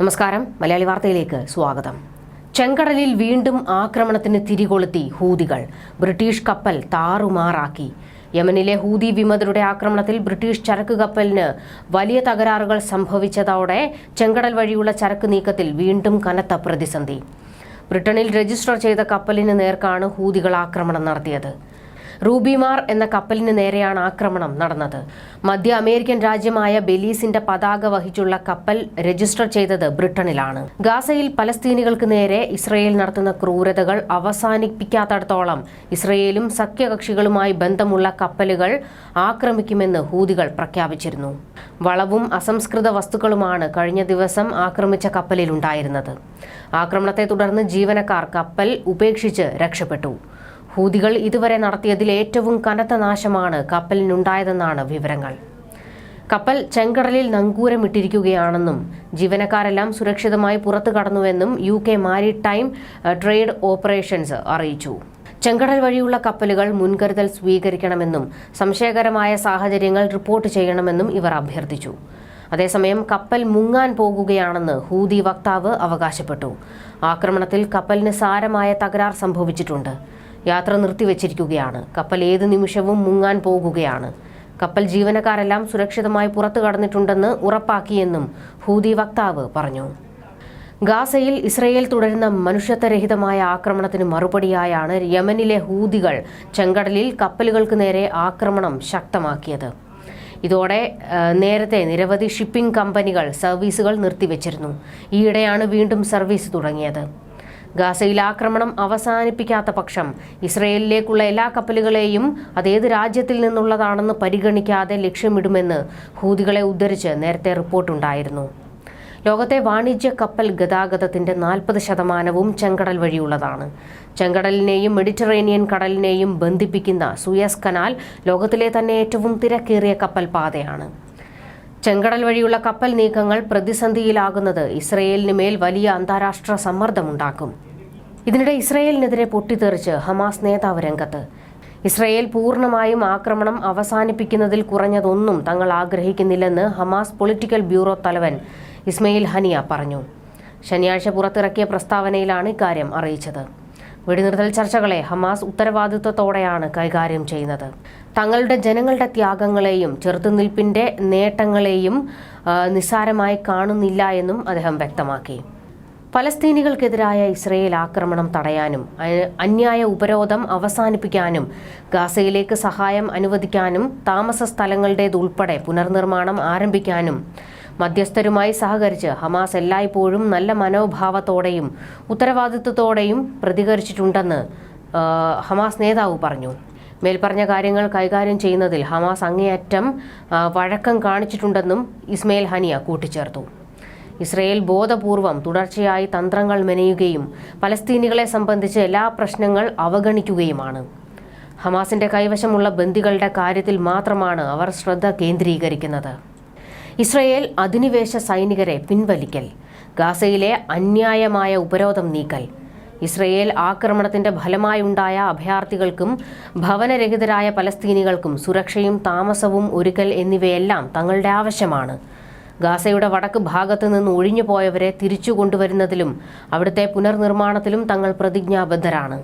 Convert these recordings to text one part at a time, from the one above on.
നമസ്കാരം. മലയാളി വാർത്തയിലേക്ക് സ്വാഗതം. ചെങ്കടലിൽ വീണ്ടും ആക്രമണത്തിന് തിരികൊളുത്തി ഹൂതികൾ. ബ്രിട്ടീഷ് കപ്പൽ താറുമാറാക്കി. യമനിലെ ഹൂതി വിമതരുടെ ആക്രമണത്തിൽ ബ്രിട്ടീഷ് ചരക്ക് കപ്പലിന് വലിയ തകരാറുകൾ സംഭവിച്ചതോടെ ചെങ്കടൽ വഴിയുള്ള ചരക്ക് നീക്കത്തിൽ വീണ്ടും കനത്ത പ്രതിസന്ധി. ബ്രിട്ടനിൽ രജിസ്റ്റർ ചെയ്ത കപ്പലിന് നേർക്കാണ് ഹൂതികൾ ആക്രമണം നടത്തിയത്. റൂബിമാർ എന്ന കപ്പലിന് നേരെയാണ് ആക്രമണം നടന്നത്. മധ്യ അമേരിക്കൻ രാജ്യമായ ബെലീസിന്റെ പതാക വഹിച്ചുള്ള കപ്പൽ രജിസ്റ്റർ ചെയ്തത് ബ്രിട്ടനിലാണ്. ഗാസയിൽ പലസ്തീനികൾക്ക് നേരെ ഇസ്രയേൽ നടത്തുന്ന ക്രൂരതകൾ അവസാനിപ്പിക്കാത്തടത്തോളം ഇസ്രയേലും സഖ്യകക്ഷികളുമായി ബന്ധമുള്ള കപ്പലുകൾ ആക്രമിക്കുമെന്ന് ഹൂതികൾ പ്രഖ്യാപിച്ചിരുന്നു. വളവും അസംസ്കൃത വസ്തുക്കളുമാണ് കഴിഞ്ഞ ദിവസം ആക്രമിച്ച കപ്പലിലുണ്ടായിരുന്നത്. ആക്രമണത്തെ തുടർന്ന് ജീവനക്കാർ കപ്പൽ ഉപേക്ഷിച്ച് രക്ഷപ്പെട്ടു. ഹൂതികൾ ഇതുവരെ നടത്തിയതിൽ ഏറ്റവും കനത്ത നാശമാണ് കപ്പലിനുണ്ടായതെന്നാണ് വിവരങ്ങൾ. കപ്പൽ ചെങ്കടലിൽ നങ്കൂരമിട്ടിരിക്കുകയാണെന്നും ജീവനക്കാരെല്ലാം സുരക്ഷിതമായി പുറത്തു കടന്നുവെന്നും U K maritime trade operations അറിയിച്ചു. ചെങ്കടൽ വഴിയുള്ള കപ്പലുകൾ മുൻകരുതൽ സ്വീകരിക്കണമെന്നും സംശയകരമായ സാഹചര്യങ്ങൾ റിപ്പോർട്ട് ചെയ്യണമെന്നും ഇവർ അഭ്യർത്ഥിച്ചു. അതേസമയം കപ്പൽ മുങ്ങാൻ പോകുകയാണെന്ന് ഹൂതി വക്താവ് അവകാശപ്പെട്ടു. ആക്രമണത്തിൽ കപ്പലിന് സാരമായ തകരാർ സംഭവിച്ചിട്ടുണ്ട്. യാത്ര നിർത്തിവച്ചിരിക്കുകയാണ്. കപ്പൽ ഏത് നിമിഷവും മുങ്ങാൻ പോകുകയാണ്. കപ്പൽ ജീവനക്കാരെല്ലാം സുരക്ഷിതമായി പുറത്തു കടന്നിട്ടുണ്ടെന്ന് ഉറപ്പാക്കിയെന്നും ഹൂതി വക്താവ് പറഞ്ഞു. ഗാസയിൽ ഇസ്രയേൽ തുടരുന്ന മനുഷ്യത്വരഹിതമായ ആക്രമണത്തിന് മറുപടിയായാണ് യമനിലെ ഹൂതികൾ ചെങ്കടലിൽ കപ്പലുകൾക്ക് നേരെ ആക്രമണം ശക്തമാക്കിയത്. ഇതോടെ നേരത്തെ നിരവധി ഷിപ്പിംഗ് കമ്പനികൾ സർവീസുകൾ നിർത്തിവച്ചിരുന്നു. ഈയിടെയാണ് വീണ്ടും സർവീസ് തുടങ്ങിയത്. ഗാസയിൽ ആക്രമണം അവസാനിപ്പിക്കാത്ത പക്ഷം ഇസ്രയേലിലേക്കുള്ള എല്ലാ കപ്പലുകളെയും അതേത് രാജ്യത്തിൽ നിന്നുള്ളതാണെന്ന് പരിഗണിക്കാതെ ലക്ഷ്യമിടുമെന്ന് ഹൂതികളെ ഉദ്ധരിച്ച് നേരത്തെ റിപ്പോർട്ടുണ്ടായിരുന്നു. ലോകത്തെ വാണിജ്യ കപ്പൽ ഗതാഗതത്തിന്റെ നാൽപ്പത് ശതമാനവും ചെങ്കടൽ വഴിയുള്ളതാണ്. ചെങ്കടലിനെയും മെഡിറ്ററേനിയൻ കടലിനെയും ബന്ധിപ്പിക്കുന്ന സുയസ് കനാൽ ലോകത്തിലെ തന്നെ ഏറ്റവും തിരക്കേറിയ കപ്പൽ പാതയാണ്. ചെങ്കടൽ വഴിയുള്ള കപ്പൽ നീക്കങ്ങൾ പ്രതിസന്ധിയിലാകുന്നത് ഇസ്രയേലിന് മേൽ വലിയ അന്താരാഷ്ട്ര സമ്മർദ്ദമുണ്ടാക്കും. ഇതിനിടെ ഇസ്രയേലിനെതിരെ പൊട്ടിത്തെറിച്ച് ഹമാസ് നേതാവ് രംഗത്ത്. ഇസ്രയേൽ പൂർണമായും ആക്രമണം അവസാനിപ്പിക്കുന്നതിൽ കുറഞ്ഞതൊന്നും തങ്ങൾ ആഗ്രഹിക്കുന്നില്ലെന്ന് ഹമാസ് പൊളിറ്റിക്കൽ ബ്യൂറോ തലവൻ ഇസ്മയിൽ ഹനിയ പറഞ്ഞു. ശനിയാഴ്ച പുറത്തിറക്കിയ പ്രസ്താവനയിലാണ് ഇക്കാര്യം അറിയിച്ചത്. വെടിനിർത്തൽ ചർച്ചകളെ ഹമാസ് ഉത്തരവാദിത്വത്തോടെയാണ് കൈകാര്യം ചെയ്യുന്നത്. തങ്ങളുടെ ജനങ്ങളുടെ ത്യാഗങ്ങളെയും ചെറുത്തുനിൽപ്പിന്റെ നേട്ടങ്ങളെയും നിസ്സാരമായി കാണുന്നില്ല എന്നും അദ്ദേഹം വ്യക്തമാക്കി. പലസ്തീനികൾക്കെതിരായ ഇസ്രയേൽ ആക്രമണം തടയാനും അന്യായ ഉപരോധം അവസാനിപ്പിക്കാനും ഗാസയിലേക്ക് സഹായം അനുവദിക്കാനും താമസ സ്ഥലങ്ങളുടേതുൾപ്പെടെ പുനർനിർമ്മാണം ആരംഭിക്കാനും മധ്യസ്ഥരുമായി സഹകരിച്ച് ഹമാസ് എല്ലായ്പ്പോഴും നല്ല മനോഭാവത്തോടെയും ഉത്തരവാദിത്വത്തോടെയും പ്രതികരിച്ചിട്ടുണ്ടെന്ന് ഹമാസ് നേതാവ് പറഞ്ഞു. മേൽപ്പറഞ്ഞ കാര്യങ്ങൾ കൈകാര്യം ചെയ്യുന്നതിൽ ഹമാസ് അങ്ങേയറ്റം വഴക്കം കാണിച്ചിട്ടുണ്ടെന്നും ഇസ്മയിൽ ഹനിയ കൂട്ടിച്ചേർത്തു. ഇസ്രയേൽ ബോധപൂർവം തുടർച്ചയായി തന്ത്രങ്ങൾ മെനയുകയും പലസ്തീനികളെ സംബന്ധിച്ച് എല്ലാ പ്രശ്നങ്ങൾ അവഗണിക്കുകയുമാണ്. ഹമാസിന്റെ കൈവശമുള്ള ബന്ദികളുടെ കാര്യത്തിൽ മാത്രമാണ് അവർ ശ്രദ്ധ കേന്ദ്രീകരിക്കുന്നത്. ഇസ്രയേൽ അധിനിവേശ സൈനികരെ പിൻവലിക്കൽ ഗാസയിലെ അന്യായമായ ഉപരോധം നീക്കൽ ഇസ്രയേൽ ആക്രമണത്തിന്റെ ഫലമായുണ്ടായ അഭയാർത്ഥികൾക്കും ഭവനരഹിതരായ പലസ്തീനികൾക്കും സുരക്ഷയും താമസവും ഒരുക്കൽ എന്നിവയെല്ലാം തങ്ങളുടെ ആവശ്യമാണ്. ഗാസയുടെ വടക്ക് ഭാഗത്തു നിന്ന് ഒഴിഞ്ഞു പോയവരെ തിരിച്ചു കൊണ്ടുവരുന്നതിലും അവിടുത്തെ പുനർനിർമ്മാണത്തിലും തങ്ങൾ പ്രതിജ്ഞാബദ്ധരാണ്.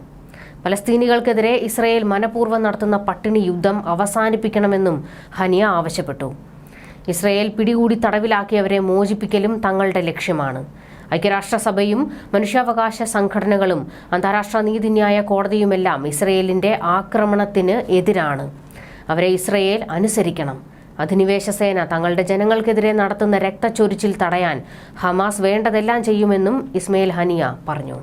പലസ്തീനികൾക്കെതിരെ ഇസ്രയേൽ മനഃപൂർവം നടത്തുന്ന പട്ടിണി യുദ്ധം അവസാനിപ്പിക്കണമെന്നും ഹനിയ ആവശ്യപ്പെട്ടു. ഇസ്രയേൽ പിടികൂടി തടവിലാക്കിയവരെ മോചിപ്പിക്കലും തങ്ങളുടെ ലക്ഷ്യമാണ്. ഐക്യരാഷ്ട്രസഭയും മനുഷ്യാവകാശ സംഘടനകളും അന്താരാഷ്ട്ര നീതിന്യായ കോടതിയുമെല്ലാം ഇസ്രയേലിന്റെ ആക്രമണത്തിന് എതിരാണ്. അവരെ ഇസ്രയേൽ അനുസരിക്കണം. അധിനിവേശ സേന തങ്ങളുടെ ജനങ്ങൾക്കെതിരെ നടത്തുന്ന രക്തച്ചൊരിച്ചിൽ തടയാൻ ഹമാസ് വേണ്ടതെല്ലാം ചെയ്യുമെന്നും ഇസ്മയിൽ ഹനിയ പറഞ്ഞു.